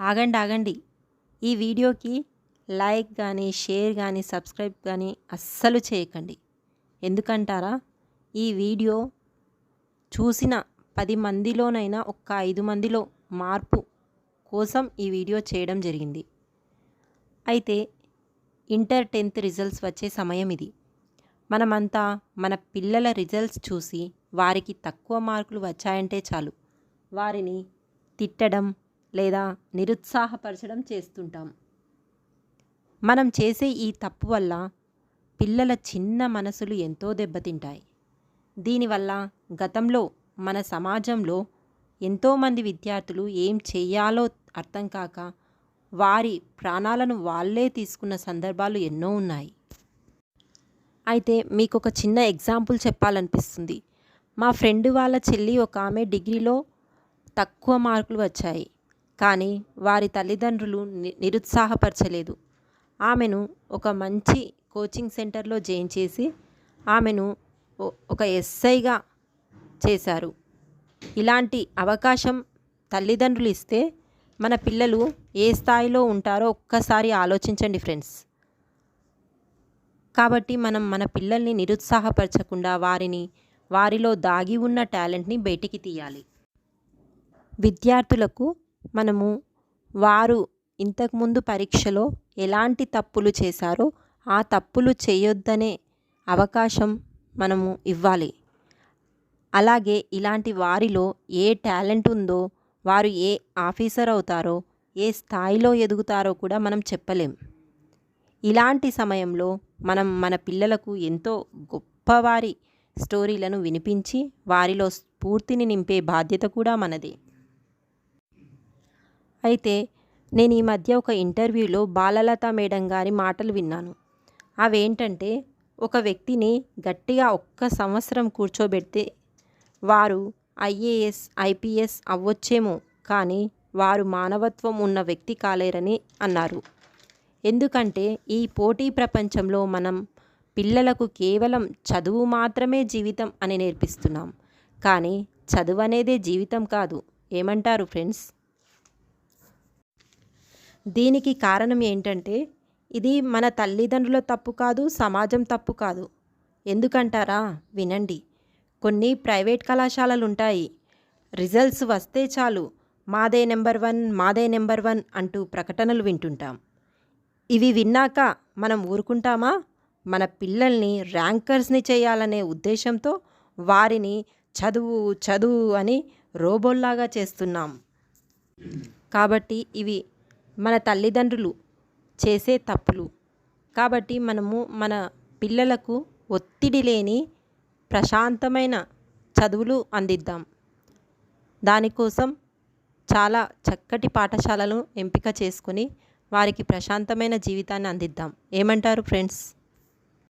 ఆగండి ఆగండి. ఈ వీడియోకి లైక్ కానీ షేర్ కానీ సబ్స్క్రైబ్ కానీ అస్సలు చేయకండి. ఎందుకంటారా? ఈ వీడియో చూసిన పది మందిలోనైనా ఒక్క ఐదు మందిలో మార్పు కోసం ఈ వీడియో చేయడం జరిగింది. అయితే ఇంటర్ టెన్త్ రిజల్ట్స్ వచ్చే సమయం ఇది. మనమంతా మన పిల్లల రిజల్ట్స్ చూసి వారికి తక్కువ మార్కులు వచ్చాయంటే చాలు. వారిని తిట్టడం లేదా నిరుత్సాహపరచడం చేస్తుంటాం. మనం చేసే ఈ తప్పు వల్ల పిల్లల చిన్న మనసులు ఎంతో దెబ్బతింటాయి. దీనివల్ల గతంలో మన సమాజంలో ఎంతోమంది విద్యార్థులు ఏం చేయాలో అర్థం కాక వారి ప్రాణాలను వాళ్ళే తీసుకున్న సందర్భాలు ఎన్నో ఉన్నాయి. అయితే మీకు ఒక చిన్న ఎగ్జాంపుల్ చెప్పాలనిపిస్తుంది. మా ఫ్రెండ్ వాళ్ళ చెల్లి ఒక ఆమె డిగ్రీలో తక్కువ మార్కులు వచ్చాయి. కానీ వారి తల్లిదండ్రులు ని నిరుత్సాహపరచలేదు. ఆమెను ఒక మంచి కోచింగ్ సెంటర్లో జాయిన్ చేసి ఆమెను ఒక ఎస్ఐగా చేశారు. ఇలాంటి అవకాశం తల్లిదండ్రులు ఇస్తే మన పిల్లలు ఏ స్థాయిలో ఉంటారో ఒక్కసారి ఆలోచించండి ఫ్రెండ్స్. కాబట్టి మనం మన పిల్లల్ని నిరుత్సాహపరచకుండా వారిని వారిలో దాగి ఉన్న టాలెంట్ని బయటికి తీయాలి. విద్యార్థులకు మనము వారు ఇంతకుముందు పరీక్షలో ఎలాంటి తప్పులు చేశారో ఆ తప్పులు చేయొద్దనే అవకాశం మనము ఇవ్వాలి. అలాగే ఇలాంటి వారిలో ఏ టాలెంట్ ఉందో వారు ఏ ఆఫీసర్ అవుతారో ఏ స్థాయిలో ఎదుగుతారో కూడా మనం చెప్పలేం. ఇలాంటి సమయంలో మనం మన పిల్లలకు ఎంతో గొప్పవారి స్టోరీలను వినిపించి వారిలో స్ఫూర్తిని నింపే బాధ్యత కూడా మనదే. అయితే నేను ఈ మధ్య ఒక ఇంటర్వ్యూలో బాలలత మేడం గారి మాటలు విన్నాను. అవేంటంటే ఒక వ్యక్తిని గట్టిగా ఒక్క సంవత్సరం కూర్చోబెడితే వారు ఐఏఎస్ ఐపీఎస్ అవ్వచ్చేమో కానీ వారు మానవత్వం ఉన్న వ్యక్తి కాలేరని అన్నారు. ఎందుకంటే ఈ పోటీ ప్రపంచంలో మనం పిల్లలకు కేవలం చదువు మాత్రమే జీవితం అని నేర్పిస్తున్నాం. కానీ చదువు అనేదే జీవితం కాదు. ఏమంటారు ఫ్రెండ్స్? దీనికి కారణం ఏంటంటే ఇది మన తల్లిదండ్రుల తప్పు కాదు సమాజం తప్పు కాదు. ఎందుకంటారా? వినండి. కొన్ని ప్రైవేట్ కళాశాలలు ఉంటాయి రిజల్ట్స్ వస్తే చాలు మాదే నెంబర్ వన్ మాదే నెంబర్ వన్ అంటూ ప్రకటనలు వింటుంటాం. ఇవి విన్నాక మనం ఊరుకుంటామా? మన పిల్లల్ని ర్యాంకర్స్ని చేయాలనే ఉద్దేశంతో వారిని చదువు చదువు అని రోబోల్లాగా చేస్తున్నాం. కాబట్టి ఇవి మన తల్లిదండ్రులు చేసే తప్పులు. కాబట్టి మనము మన పిల్లలకు ఒత్తిడి లేని ప్రశాంతమైన చదువులు అందిద్దాం. దానికోసం చాలా చక్కటి పాఠశాలను ఎంపిక చేసుకుని వారికి ప్రశాంతమైన జీవితాన్ని అందిద్దాం. ఏమంటారు ఫ్రెండ్స్?